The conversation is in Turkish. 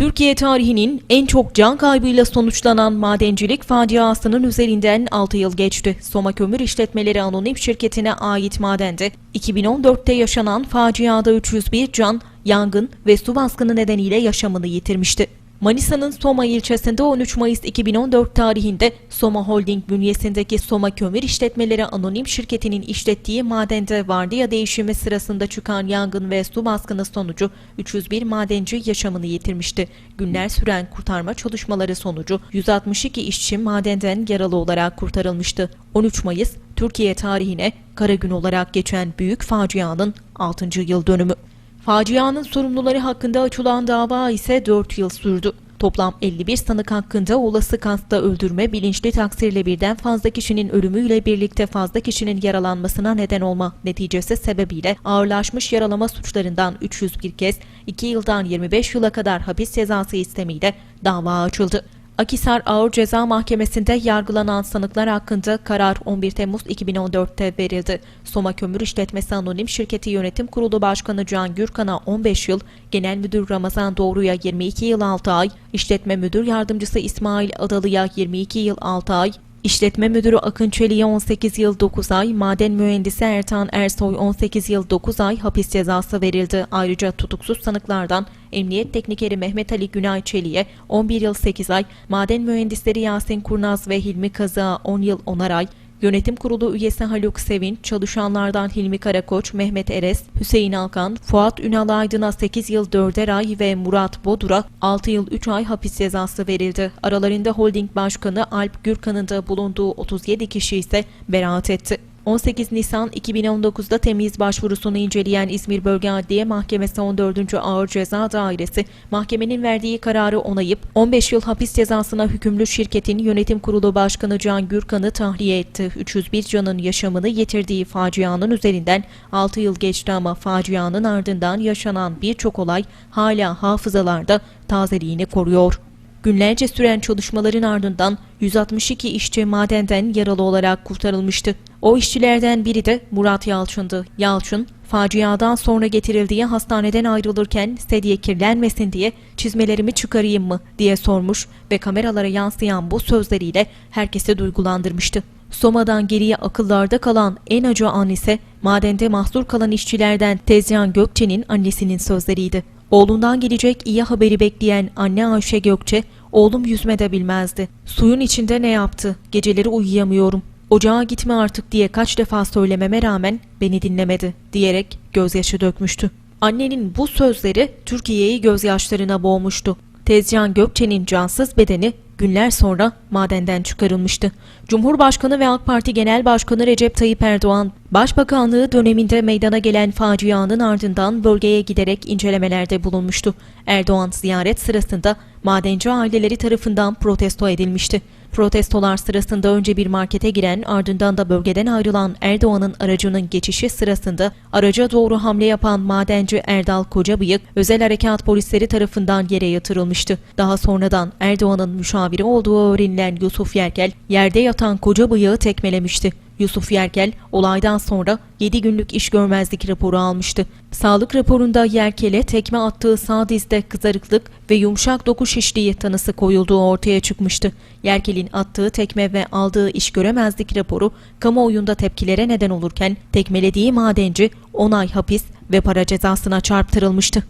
Türkiye tarihinin en çok can kaybıyla sonuçlanan madencilik faciasının üzerinden 6 yıl geçti. Soma Kömür İşletmeleri Anonim Şirketi'ne ait madende 2014'te yaşanan faciada 301 can, yangın ve su baskını nedeniyle yaşamını yitirmişti. Manisa'nın Soma ilçesinde 13 Mayıs 2014 tarihinde Soma Holding bünyesindeki Soma Kömür İşletmeleri Anonim Şirketi'nin işlettiği madende vardiya değişimi sırasında çıkan yangın ve su baskını sonucu 301 madenci yaşamını yitirmişti. Günler süren kurtarma çalışmaları sonucu 162 işçi madenden yaralı olarak kurtarılmıştı. 13 Mayıs Türkiye tarihine kara gün olarak geçen büyük facianın 6. yıl dönümü. Facianın sorumluları hakkında açılan dava ise 4 yıl sürdü. Toplam 51 sanık hakkında olası kasta öldürme, bilinçli taksirle birden fazla kişinin ölümüyle birlikte fazla kişinin yaralanmasına neden olma neticesi sebebiyle ağırlaşmış yaralama suçlarından 301 kez 2 yıldan 25 yıla kadar hapis cezası istemiyle dava açıldı. Akisar Ağır Ceza Mahkemesi'nde yargılanan sanıklar hakkında karar 11 Temmuz 2014'te verildi. Soma Kömür İşletmesi Anonim Şirketi Yönetim Kurulu Başkanı Can Gürkan'a 15 yıl, Genel Müdür Ramazan Doğru'ya 22 yıl 6 ay, İşletme Müdür Yardımcısı İsmail Adalı'ya 22 yıl 6 ay, İşletme Müdürü Akın Çelik'e 18 yıl 9 ay, Maden Mühendisi Ertan Ersoy 18 yıl 9 ay. Hapis cezası verildi. Ayrıca tutuksuz sanıklardan Emniyet Teknikeri Mehmet Ali Günay Çelik'e 11 yıl 8 ay, Maden Mühendisleri Yasin Kurnaz ve Hilmi Kazığa 10 yıl 10'ar ay, Yönetim Kurulu üyesi Haluk Sevinç, çalışanlardan Hilmi Karakoç, Mehmet Eres, Hüseyin Alkan, Fuat Ünal Aydın'a 8 yıl 4'er ay ve Murat Bodur'a 6 yıl 3 ay hapis cezası verildi. Aralarında holding başkanı Alp Gürkan'ın da bulunduğu 37 kişi ise beraat etti. 18 Nisan 2019'da temiz başvurusunu inceleyen İzmir Bölge Adliye Mahkemesi 14. Ağır Ceza Dairesi, mahkemenin verdiği kararı onayıp 15 yıl hapis cezasına hükümlü şirketin yönetim kurulu başkanı Can Gürkan'ı tahliye etti. 301 canın yaşamını yitirdiği facianın üzerinden 6 yıl geçti ama facianın ardından yaşanan birçok olay hala hafızalarda tazeliğini koruyor. Günlerce süren çalışmaların ardından 162 işçi madenden yaralı olarak kurtarılmıştı. O işçilerden biri de Murat Yalçın'dı. Yalçın, faciadan sonra getirildiği hastaneden ayrılırken sedye kirlenmesin diye çizmelerimi çıkarayım mı diye sormuş ve kameralara yansıyan bu sözleriyle herkesi duygulandırmıştı. Soma'dan geriye akıllarda kalan en acı an ise madende mahsur kalan işçilerden Tezyan Gökçe'nin annesinin sözleriydi. Oğlundan gelecek iyi haberi bekleyen anne Ayşe Gökçe, oğlum yüzme de bilmezdi. Suyun içinde ne yaptı? Geceleri uyuyamıyorum. Ocağa gitme artık diye kaç defa söylememe rağmen beni dinlemedi diyerek gözyaşı dökmüştü. Annenin bu sözleri Türkiye'yi gözyaşlarına boğmuştu. Tezcan Gökçe'nin cansız bedeni günler sonra madenden çıkarılmıştı. Cumhurbaşkanı ve AK Parti Genel Başkanı Recep Tayyip Erdoğan, Başbakanlığı döneminde meydana gelen facianın ardından bölgeye giderek incelemelerde bulunmuştu. Erdoğan ziyaret sırasında madenci aileleri tarafından protesto edilmişti. Protestolar sırasında önce bir markete giren ardından da bölgeden ayrılan Erdoğan'ın aracının geçişi sırasında araca doğru hamle yapan madenci Erdal Kocabıyık özel harekat polisleri tarafından yere yatırılmıştı. Daha sonradan Erdoğan'ın müşaviri olduğu öğrenilen Yusuf Yergel yerde yatan Kocabıyık'ı tekmelemişti. Yusuf Yerkel olaydan sonra 7 günlük iş görmezlik raporu almıştı. Sağlık raporunda Yerkel'e tekme attığı sağ dizde kızarıklık ve yumuşak doku şişliği tanısı koyulduğu ortaya çıkmıştı. Yerkel'in attığı tekme ve aldığı iş göremezlik raporu kamuoyunda tepkilere neden olurken tekmelediği madenci 10 ay hapis ve para cezasına çarptırılmıştı.